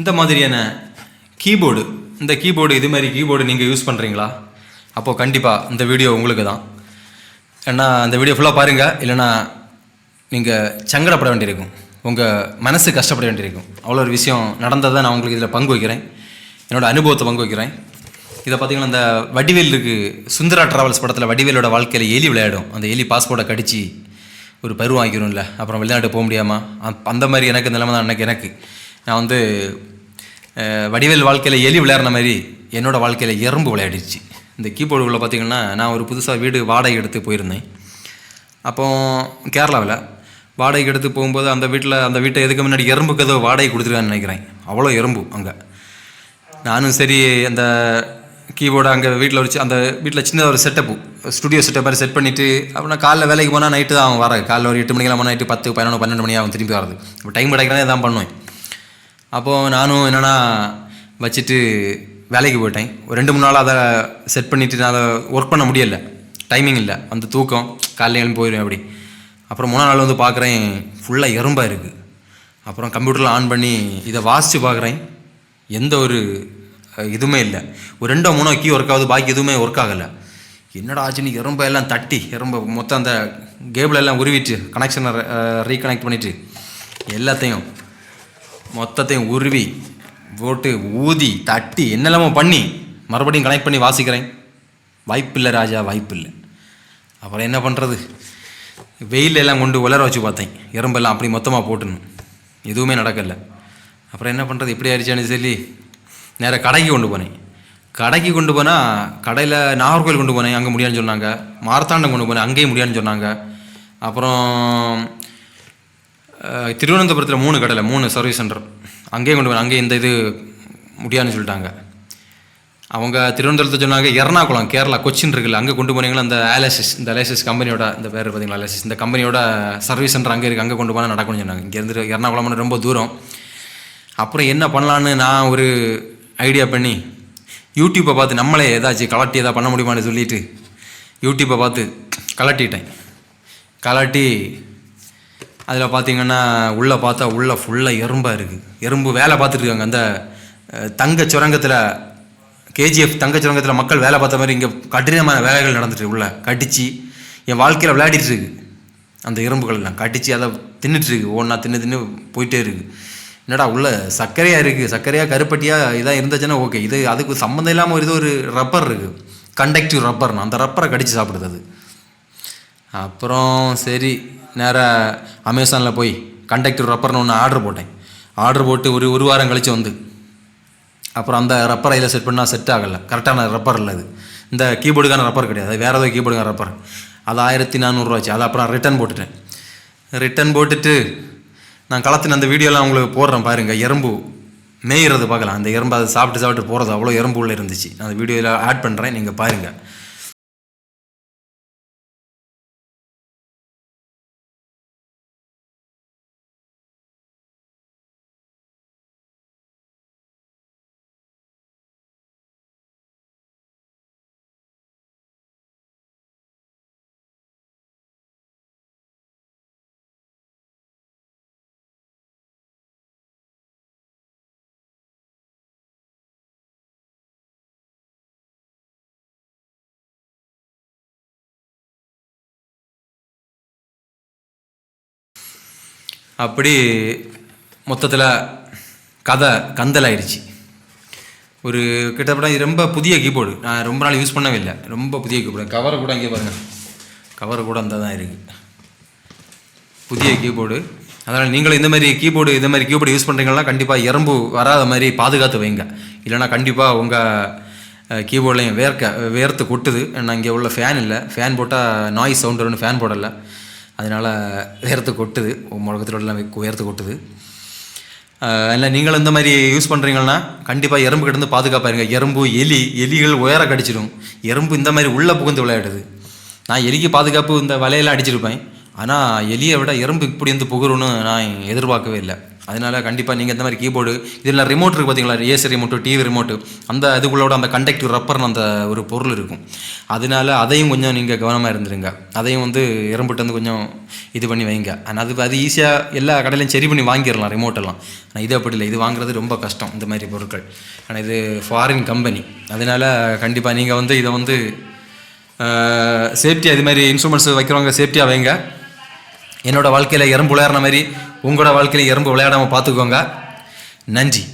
இந்த மாதிரியான கீபோர்டு இந்த கீபோர்டு இது மாதிரி கீபோர்டு நீங்கள் யூஸ் பண்ணுறீங்களா அப்போது கண்டிப்பாக இந்த வீடியோ உங்களுக்கு தான். ஏன்னா இந்த வீடியோ ஃபுல்லாக பாருங்கள் இல்லைனா நீங்கள் சங்கடப்பட வேண்டியிருக்கும். உங்கள் மனசு கஷ்டப்பட வேண்டியிருக்கும். அவ்வளோ ஒரு விஷயம் நடந்ததை நான் உங்களுக்கு இதில் பங்கு வைக்கிறேன். என்னோட அனுபவத்தை பங்கு வைக்கிறேன். இதை பார்த்தீங்கன்னா இந்த வடிவேல் இருக்கு சுந்தரா டிராவல்ஸ் படத்தில் வடிவேலோட வாழ்க்கையில் எலி விளையாடும். அந்த எலி பாஸ்போர்ட்டை கடிச்சு ஒரு பருவம் வாங்கிடும்ல அப்புறம் வெளிநாட்டு போக முடியாமல் அந்த மாதிரி எனக்கு நிலைமை தான் அன்னைக்கு எனக்கு. நான் வந்து வடிவேல் வாழ்க்கையில் எலி விளையாடுற மாதிரி என்னோட வாழ்க்கையில் எறும்பு விளையாடிச்சு இந்த கீபோர்டுக்குள்ளே பார்த்திங்கன்னா நான் ஒரு புதுசாக வீடு வாடகை எடுத்து போயிருந்தேன். அப்போ கேரளாவில் வாடகைக்கு எடுத்து போகும்போது அந்த வீட்டில் அந்த வீட்டை எதுக்கு முன்னாடி எறும்புக்கு ஏதோ வாடகை கொடுத்துருக்கான்னு நினைக்கிறேன். அவ்வளோ எறும்பு அங்கே. நானும் சரி அந்த கீபோர்டு அங்கே வீட்டில் வச்சு அந்த வீட்டில் சின்னதாக ஒரு செட்டப்பு ஸ்டுடியோ செட்டப் மாதிரி செட் பண்ணிவிட்டு அப்புறம் காலைல வேலைக்கு போனால் நைட்டு தான் அவன் வர காலைல ஒரு எட்டு மணிக்கெல்லாம் போனால் நைட்டு பத்து பதினொன்று பன்னெண்டு மணி ஆகும் திரும்பி வரது இப்போ டைம் கிடைக்கிறதே தான் பண்ணுவேன். அப்போது நானும் என்னென்னா வச்சுட்டு வேலைக்கு போயிட்டேன். ஒரு ரெண்டு மூணு நாள் அதை செட் பண்ணிவிட்டு நான் அதை ஒர்க் பண்ண முடியல. டைமிங் இல்லை. அந்த தூக்கம் காலையில் எழுந்து போயிடுவேன் அப்படி. அப்புறம் மூணாம் நாள் வந்து பார்க்குறேன் ஃபுல்லாக எறும்பாக இருக்குது அப்புறம் கம்ப்யூட்டரில் ஆன் பண்ணி இதை வாசித்து பார்க்குறேன் எந்த ஒரு இதுவுமே இல்லை. ஒரு ரெண்டோ மூணோ கீ ஒர்க் ஆகுது பாக்கி எதுவுமே ஒர்க் ஆகலை. என்னடா ஆச்சுன்னு எறும்பை எல்லாம் தட்டி எறும்பை மொத்தம் அந்த கேபிள் எல்லாம் உருவிட்டு கனெக்ஷனை ரீகனெக்ட் பண்ணிவிட்டு எல்லாத்தையும் மொத்தத்தையும் உருவி போட்டு ஊதி தட்டி என்னெல்லாமோ பண்ணி மறுபடியும் கனெக்ட் பண்ணி வாசிக்கிறேன். வாய்ப்பில்லை ராஜா வாய்ப்பில்லை. அப்புறம் என்ன பண்ணுறது வெயில் எல்லாம் கொண்டு உலர வச்சு பார்த்தேன். எறும்பெல்லாம் அப்படி மொத்தமாக போட்டுணும். எதுவுமே நடக்கலை. அப்புறம் என்ன பண்ணுறது எப்படி ஆயிடுச்சான்னு சொல்லி நேராக கடைக்கு கொண்டு போனேன். கடைக்கு கொண்டு போனால் கடையில் நாகர்கோவில் கொண்டு போனேன். அங்கே முடியாதுன்னு சொன்னாங்க. மார்த்தாண்டம் கொண்டு போனேன். அங்கேயும் முடியாதுன்னு சொன்னாங்க. அப்புறம் திருவனந்தபுரத்தில் மூணு கடையில் மூணு சர்வீஸ் சென்டர். அங்கேயும் கொண்டு போனேன் அங்கேயும் இந்த இது முடியாதுன்னு சொல்லிட்டாங்க. அவங்க திருவனந்தபுரத்தை சொன்னாங்க எர்ணாகுளம் கேரளா கொச்சின் இருக்குல்ல அங்கே கொண்டு போனீங்களா அந்த ஆலசிஸ் இந்த அலேசிஸ் கம்பெனியோட இந்த பேர் பார்த்தீங்களா அலேசிஸ் இந்த கம்பெனியோட சர்வீஸ் சென்டர் அங்கே இருக்குது அங்கே கொண்டு போனால் நடக்கும்னு சொன்னாங்க. இங்கேருந்து எர்ணாகுளம்னு ரொம்ப தூரம். அப்புறம் என்ன பண்ணலான்னு நான் ஒரு ஐடியா பண்ணி யூடியூப்பை பார்த்து நம்மளே ஏதாச்சும் கலட்டி ஏதாவது பண்ண முடியுமான்னு சொல்லிட்டு யூடியூப்பை பார்த்து கலட்டிட்டேன். கலட்டி அதில் பார்த்தீங்கன்னா உள்ளே பார்த்தா உள்ளே ஃபுல்லாக எறும்பாக இருக்குது எறும்பு வேலை பார்த்துட்டு இருக்காங்க. அந்த தங்க சுரங்கத்தில் கேஜிஎஃப் தங்க சுரங்கத்தில் மக்கள் வேலை பார்த்த மாதிரி இங்கே கடினமான வேலைகள் நடந்துட்டு உள்ளே. கடிச்சு என் வாழ்க்கையில் விளையாடிட்டு இருக்கு. அந்த எறும்புகள்லாம் கடிச்சு அதை தின்னுட்டு இருக்கு. ஒன்றா தின்னு தின்னு போயிட்டே இருக்குது என்னடா உள்ள சர்க்கரையாக இருக்குது சர்க்கரையாக கருப்பட்டியாக இதாக இருந்துச்சுன்னா ஓகே இது அதுக்கு சம்மந்தம் இல்லாமல் ஒரு இது ஒரு ரப்பர் இருக்குது கண்டக்டிவ் ரப்பர்னு அந்த ரப்பரை கடித்து சாப்பிடுது அது. அப்புறம் சரி. நேராக அமேசானில் போய் கண்டக்டர் ரப்பர்னு ஒன்று ஆர்டர் போட்டேன். ஆர்டர் போட்டு ஒரு ஒரு வாரம் கழித்து வந்து. அப்புறம் அந்த ரப்பர் அதில் செட் பண்ணால் செட் ஆகலை. கரெக்டான ரப்பர் இல்லை அது. இந்த கீபோர்டுக்கான ரப்பர் கிடையாது. வேறு ஏதோ கீபோர்டுக்கான ரப்பர் அது ஆயிரத்தி நானூறுரூவாச்சு அதை அப்புறம் ரிட்டர்ன் போட்டுட்டேன். ரிட்டர்ன் போட்டுட்டு நான் களத்தின் அந்த வீடியோலாம் உங்களுக்கு போடுறேன் பாருங்கள் எறும்பு மேயிறது பார்க்கலாம். அந்த எறும்பு அதை சாப்பிட்டு சாப்பிட்டு போகிறது அவ்வளோ எறும்பு உள்ளே இருந்துச்சு. நான் அந்த வீடியோவில் ஆட் பண்ணுறேன் நீங்கள் பாருங்கள் அப்படி மொத்தத்தில் கதை கந்தல் ஆயிடுச்சு ஒரு கிட்டத்தட்ட இது ரொம்ப புதிய கீபோர்டு. நான் ரொம்ப நாள் யூஸ் பண்ணவே இல்லை. ரொம்ப புதிய கீபோர்டு. கவரை கூட அங்கே பாருங்கள் கவர் கூட அந்த தான் இருக்குது புதிய கீபோர்டு. அதனால் நீங்களும் இந்த மாதிரி கீபோர்டு இந்த மாதிரி கீபோர்டு யூஸ் பண்ணுறீங்கன்னா கண்டிப்பாக எறும்பு வராத மாதிரி பாதுகாத்து வைங்க. இல்லைன்னா கண்டிப்பாக உங்கள் கீபோர்ட்லையும் வேர்க்க வேர்த்து கொட்டுது. நான் இங்கே உள்ள ஃபேன் இல்லை. ஃபேன் போட்டால் நாய்ஸ் சவுண்ட் வரும்னு ஃபேன் போடலை. அதனால் உயரத்தை கொட்டுது. முழக்கத்தில் உயரத்தை கொட்டுது. இல்லை நீங்களும் இந்த மாதிரி யூஸ் பண்ணுறீங்கன்னா கண்டிப்பாக எறும்பு கிட்ட பாதுகாப்பாக இருங்க எறும்பு எலி எலிகள் உயர கடிச்சிடும். எறும்பு இந்த மாதிரி உள்ளே புகுந்து விளையாடுது. நான் எலிக்கு பாதுகாப்பு இந்த வலையெல்லாம் அடிச்சிருப்பேன். ஆனால் எலியை விட எறும்பு இப்படி வந்து புகுருன்னு நான் எதிர்பார்க்கவே இல்லை. அதனால கண்டிப்பாக நீங்கள் இந்த மாதிரி கீபோர்டு இதில் ரிமோட் இருக்குது பார்த்தீங்களா ஏசி ரிமோட்டு டிவி ரிமோட்டு அந்த இதுக்குள்ளோட அந்த கண்டக்டிவ் ரப்பர்னு அந்த ஒரு பொருள் இருக்கும். அதனால அதையும் கொஞ்சம் நீங்கள் கவனமாக இருந்துருங்க. அதையும் வந்து எறும்புட்டு வந்து கொஞ்சம் இது பண்ணி வைங்க. ஆனால் அது அது ஈஸியாக எல்லா கடையிலையும் சரி பண்ணி வாங்கிடலாம் ரிமோட்டெல்லாம் ஆனால் இது அப்படி இல்லை. இது வாங்குறது ரொம்ப கஷ்டம் இந்த மாதிரி பொருட்கள். ஆனால் இது ஃபாரின் கம்பெனி அதனால கண்டிப்பாக நீங்கள் வந்து இதை வந்து சேஃப்டியாக அது மாதிரி இன்ஸ்ட்ருமெண்ட்ஸ் வைக்கிறவங்க சேஃப்டியாக வைங்க. என்னோட வாழ்க்கையில் எறும்பு விளையாடுற மாதிரி உங்களோட வாழ்க்கையில் எறும்பு விளையாடாமல் பார்த்துக்கோங்க. நன்றி.